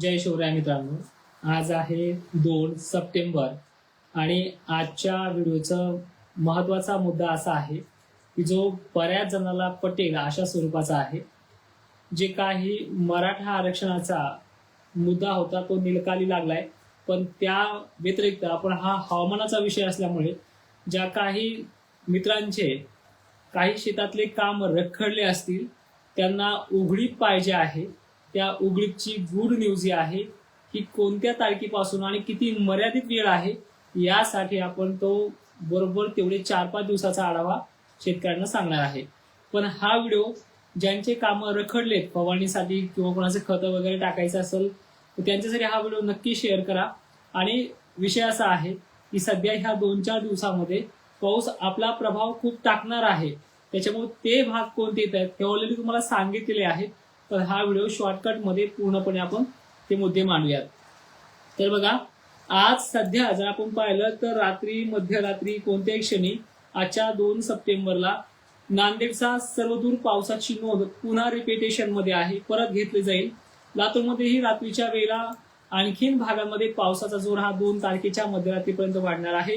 जय शिवराय मित्रांनो. आज आहे दोन सप्टेंबर आणि आजच्या व्हिडिओचा महत्त्वाचा मुद्दा असा आहे की जो बऱ्याच जणांना पटेल अशा स्वरूपाचा आहे. जे काही मराठा आरक्षणाचा मुद्दा होता तो निलकाली लागलाय. पण त्या व्यतिरिक्त आपण हा हवामानाचा विषय असल्यामुळे ज्या काही मित्रांचे काही शेतातले काम रखडले असतील त्यांना उघडीप पाहिजे आहे. त्या उघडीपची गुड न्यूज ही आहे की कोणत्या तारखेपासून आणि किती मर्यादित वेळ आहे यासाठी आपण तो बरोबर तेवढे चार पाच दिवसाचा आढावा शेतकऱ्यांना सांगणार आहे. पण हा व्हिडिओ ज्यांचे कामं रखडलेत फवारणीसाठी किंवा कोणाचे खतं वगैरे टाकायचं असेल तर त्यांच्यासाठी हा व्हिडिओ नक्की शेअर करा. आणि विषय असा आहे की सध्या ह्या दोन चार दिवसामध्ये पाऊस आपला प्रभाव खूप टाकणार आहे. त्याच्यामुळे ते भाग कोणते येत आहेत हे ऑलरेडी तुम्हाला सांगितलेले आहेत. तर हा व्हिडिओ शॉर्टकटमध्ये पूर्णपणे आपण ते मुद्दे मांडूयात. तर बघा आज सध्या जर आपण पाहिलं तर रात्री मध्यरात्री कोणत्याही क्षणी आजच्या दोन सप्टेंबरला नांदेडचा सर्वदूर पावसाची नोंद पुन्हा रिपिटेशनमध्ये आहे परत घेतली जाईल. लातूरमध्येही रात्रीच्या वेळेला आणखीन भागांमध्ये पावसाचा जोर हा दोन तारखेच्या मध्यरात्रीपर्यंत वाढणार आहे.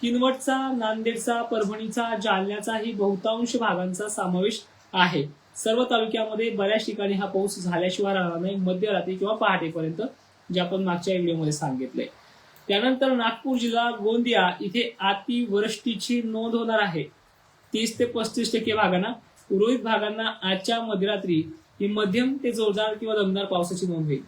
किनवटचा नांदेडचा परभणीचा जालन्याचाही बहुतांश भागांचा समावेश आहे. सर्व तालुक्यामध्ये बऱ्याच ठिकाणी हा पाऊस झाल्याशिवाय राहणार नाही मध्यरात्री किंवा पहाटेपर्यंत जे आपण मागच्या व्हिडिओमध्ये सांगितलंय. त्यानंतर नागपूर जिल्हा गोंदिया इथे अतिवृष्टीची नोंद होणार आहे. तीस ते पस्तीस टक्के भागांना उर्वरित भागांना आजच्या मध्यरात्री ही मध्यम ते जोरदार किंवा दमदार पावसाची नोंद होईल.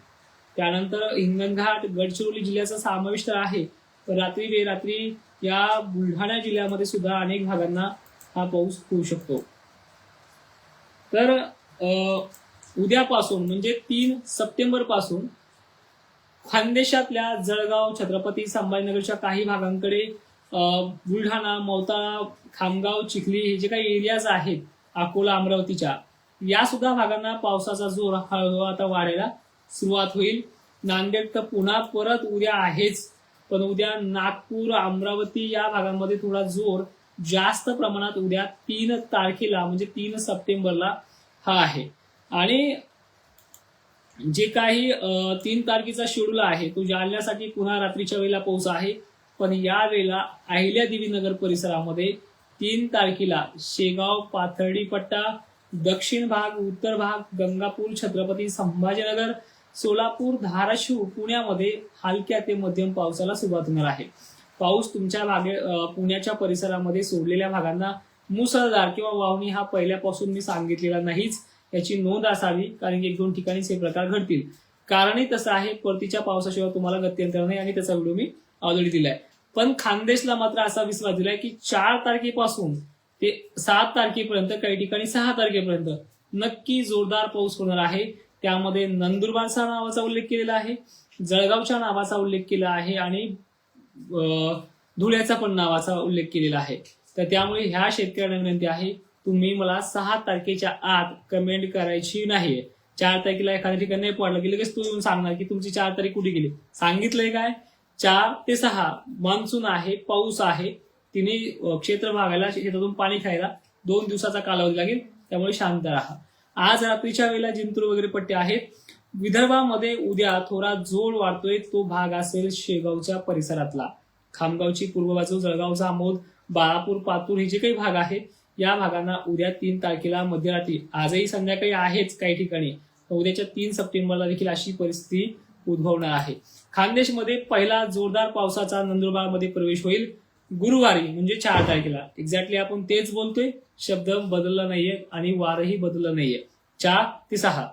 त्यानंतर हिंगणघाट गडचिरोली जिल्ह्याचा समावेश तर आहे रात्री बेरात्री या बुलढाणा जिल्ह्यामध्ये सुद्धा अनेक भागांना हा पाऊस होऊ शकतो. तर उद्यापासून म्हणजे तीन सप्टेंबरपासून खानदेशातल्या जळगाव छत्रपती संभाजीनगरच्या काही भागांकडे बुलढाणा मौताळा खामगाव चिखली हे जे काही एरियाज आहेत अकोला अमरावतीच्या या सुद्धा भागांना पावसाचा जोर हळूहळू आता वाढायला सुरुवात होईल. नांदेड तर पुन्हा परत उद्या आहेच पण उद्या नागपूर अमरावती या भागांमध्ये थोडा जोर जास्त प्रमाणात उद्या तीन तारखेला म्हणजे तीन सप्टेंबरला हा आहे. आणि जे काही तीन तारखेचा शेड्यूल आहे तो जालण्यासाठी पुन्हा रात्रीच्या वेळेला पाऊस आहे. पण या वेळेला अहिल्यादेवी नगर परिसरामध्ये तीन तारखेला शेगाव पाथर्डी पट्टा दक्षिण भाग उत्तर भाग गंगापूर छत्रपती संभाजीनगर सोलापूर धाराशिव पुण्यामध्ये हलक्या ते मध्यम पावसाला सुरुवात होणार आहे. पाऊस तुमच्या भागे पुण्याच्या परिसरामध्ये सोडलेल्या भागांना मुसळधार किंवा वावणी हा पहिल्यापासून मी सांगितलेला नाहीच याची नोंद असावी कारण की एक दोन ठिकाणीच हे प्रकार घडतील. कारणही तसं आहे परतीच्या पावसाशिवाय तुम्हाला गत्यंतर नाही आणि त्याचा व्हिडिओ मी ऑलरेडी दिलाय. पण खानदेशला मात्र असा विश्वास दिलाय की चार तारखेपासून ते सात तारखेपर्यंत काही ठिकाणी सहा तारखेपर्यंत नक्की जोरदार पाऊस होणार आहे. त्यामध्ये नंदुरबारचा नावाचा उल्लेख केलेला आहे जळगावच्या नावाचा उल्लेख केला आहे आणि धुळ्याचा पण नावाचा उल्लेख केलेला आहे. तर त्यामुळे ह्या शेतकऱ्यांना विनंती आहे तुम्ही मला सहा तारखेच्या आत कमेंट करायची नाही. चार तारखेला एखाद्या ठिकाणी नाही पडलं की लगेच तू येऊन सांगणार की तुमची चार तारीख कुठे गेली? सांगितलंय काय? चार ते सहा मान्सून आहे पाऊस आहे. तिने क्षेत्र भागायला शेतातून पाणी खायला दोन दिवसाचा कालावधी लागेल त्यामुळे शांत राहा. आज रात्रीच्या वेळेला जिंतूर वगैरे पट्टे आहेत. विदर्भामध्ये उद्या थोडा जोर वाढतोय तो भाग असेल शेगावच्या परिसरातला. खामगावची पूर्व बाजू जळगावचा आमोद बाळापूर पातूर हे जे काही भाग आहेत या भागांना उद्या तीन तारखेला मध्यरात्री आजही संध्याकाळी आहेच काही ठिकाणी उद्याच्या तीन सप्टेंबरला देखील अशी परिस्थिती उद्भवणार आहे. खानदेशमध्ये पहिला जोरदार पावसाचा नंदुरबारमध्ये प्रवेश होईल गुरुवारी म्हणजे चार तारखेला. एक्झॅक्टली आपण तेच बोलतोय शब्द बदलला नाहीये आणि वारही बदललं नाहीये. चार ते सहा.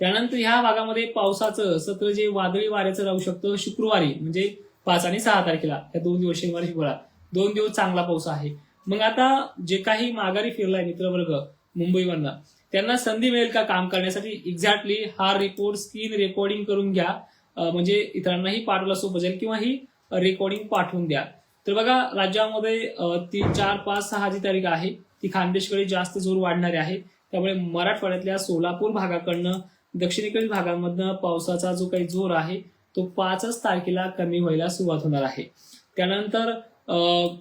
त्यानंतर ह्या भागामध्ये पावसाचं सत्र जे वादळी वाऱ्याचं राहू शकतं शुक्रवारी म्हणजे पाच आणि सहा तारखेला या दोन दिवस शनिवारी शुक्रवार दोन दिवस चांगला पाऊस आहे. मग आता जे काही माघारी फिरलाय मित्रवर्ग मुंबईवरनं त्यांना संधी मिळेल का काम करण्यासाठी? एक्झॅक्टली हा रिपोर्ट स्क्रीन रेकॉर्डिंग करून घ्या. म्हणजे इतरांनाही पाठवला सोपं जाईल किंवा ही रेकॉर्डिंग पाठवून द्या. तर बघा राज्यामध्ये तीन चार पाच सहा जी तारीख आहे ती खानदेशकडे जास्त जोर वाढणारी आहे. त्यामुळे मराठवाड्यातल्या सोलापूर भागाकडनं दक्षिणेकडील भागांमधनं पावसाचा जो काही जोर आहे तो पाचच तारखेला कमी व्हायला सुरुवात होणार आहे. त्यानंतर अं,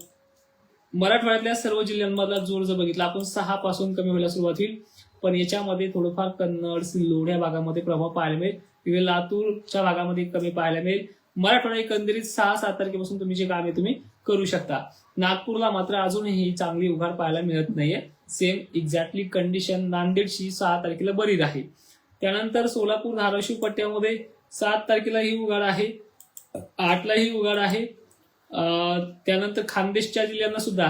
मराठवाड्यातल्या सर्व जिल्ह्यांमधला जोर जर बघितला आपण सहा पासून कमी व्हायला सुरुवात होईल. पण याच्यामध्ये थोडंफार कन्नड सिल्लोड या भागामध्ये प्रभाव पाहायला मिळेल. तिथे लातूरच्या भागामध्ये कमी पाहायला मिळेल. मराठवाडा एकंदरीत सहा सात तारखेपासून तुम्ही जे कामे तुम्ही करू शकता. नागपूरला मात्र अजूनही चांगली उघाड पाहायला मिळत नाहीये. सेम एक्झॅक्टली कंडिशन नांदेडची सहा तारखेला बरी राहील त्यानंतर सोलापूर धाराशिव पट्ट्यामध्ये सात तारखेला ही उघाड आहे. आठला ही उघाड आहे. त्यानंतर खानदेशच्या जिल्ह्यांना सुद्धा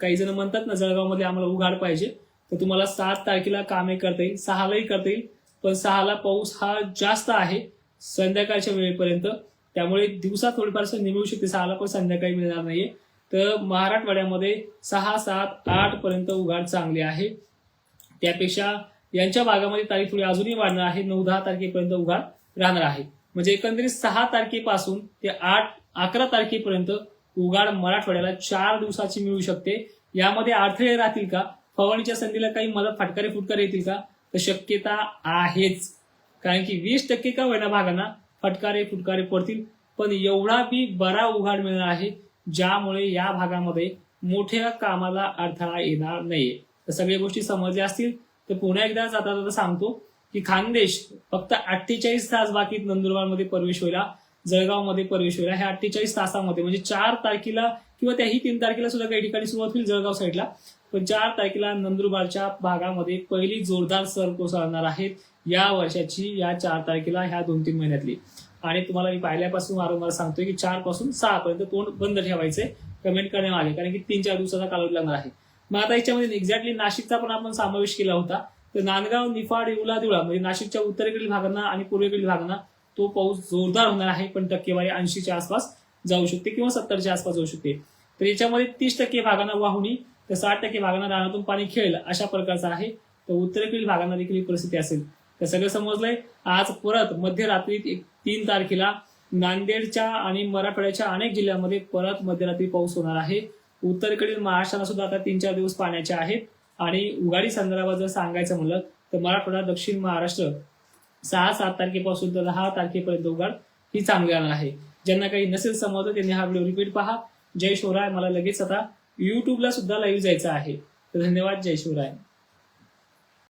काही जण म्हणतात ना जळगावमध्ये आम्हाला उघाड पाहिजे. तर तुम्हाला सात तारखेला कामे करता येईल. सहालाही करता येईल. पण सहाला पाऊस हा जास्त आहे संध्याकाळच्या वेळेपर्यंत. त्यामुळे दिवसा थोडीफार संधी मिळू शकते सहाला पण संध्याकाळी मिळणार नाहीये. तर मराठवाड्यामध्ये सहा सात आठ पर्यंत उघाड चांगली आहे. त्यापेक्षा यांच्या भागामध्ये तारीख थोडी अजूनही वाढणार आहे. नऊ दहा तारखेपर्यंत उघाड राहणार आहे. म्हणजे एकंदरीत सहा तारखेपासून ते आठ अकरा तारखेपर्यंत उघाड मराठवाड्याला चार दिवसाची मिळू शकते. यामध्ये अडथळे राहतील का? फवारणीच्या संधीला काही मदत फटकारे फुटकारे येतील का? तर शक्यता आहेच. कारण की वीस टक्के का होईना भागांना फटकारे फुटकारे पडतील. पण एवढा बी बरा उघाड मिळणार आहे ज्यामुळे या भागामध्ये मोठ्या कामाला अडथळा येणार नाहीये. तर सगळ्या गोष्टी समजल्या असतील. तर पुन्हा एकदा जाता जाता सांगतो की खानदेश फक्त अठ्ठेचाळीस तास बाकी नंदुरबारमध्ये प्रवेश व्हायला जळगावमध्ये प्रवेश व्हायला ह्या अठ्ठेचाळीस तासामध्ये म्हणजे चार तारखेला किंवा त्याही तीन तारखेला सुद्धा काही ठिकाणी सुरुवात होईल जळगाव साईडला. पण चार तारखेला नंदुरबारच्या भागामध्ये पहिली जोरदार सर कोसळणार आहेत या वर्षाची या चार तारखेला ह्या दोन तीन महिन्यातली. आणि तुम्हाला मी पाहिल्यापासून वारंवार सांगतोय की चारपासून सहा पर्यंत तोंड बंद ठेवायचे कमेंट करण्यामागे कारण की तीन चार दिवसाचा कालावधी लागणार आहे. मग आता याच्यामध्ये एक्झॅक्टली नाशिकचा पण आपण समावेश केला होता. तर नांदगाव निफाड येवला दिवळा म्हणजे नाशिकच्या उत्तरेकडील भागांना आणि पूर्वेकडील भागांना तो पाऊस जोरदार होणार आहे. पण टक्केवारी ऐंशीच्या आसपास जाऊ शकते किंवा सत्तरच्या आसपास जाऊ शकते. तर याच्यामध्ये तीस टक्के भागांना वाहुणी तर साठ टक्के भागांना रानातून पाणी खेळेल अशा प्रकारचा आहे. तर उत्तरेकडील भागांना देखील ही परिस्थिती असेल. तर सगळं समजलंय. आज परत मध्यरात्री तीन तारखेला नांदेडच्या आणि मराठवाड्याच्या अनेक जिल्ह्यांमध्ये परत मध्यरात्री पाऊस होणार आहे. उत्तरेकडील महाराष्ट्राला सुद्धा आता तीन चार दिवस पाण्याचे आहेत. आणि उगाडी संदर्भात जर सांगायचं म्हणलं तर मराठवाडा दक्षिण महाराष्ट्र सहा सात तारखेपासून तर दहा तारखेपर्यंत उघाड ही चांगली राहणार आहे. ज्यांना काही नसेल समजलं त्यांनी हा व्हिडिओ रिपीट पहा. जय शिवराय मला लगेच आता युट्यूबला सुद्धा लाईव्ह जायचं आहे. तर धन्यवाद जय शिवराय.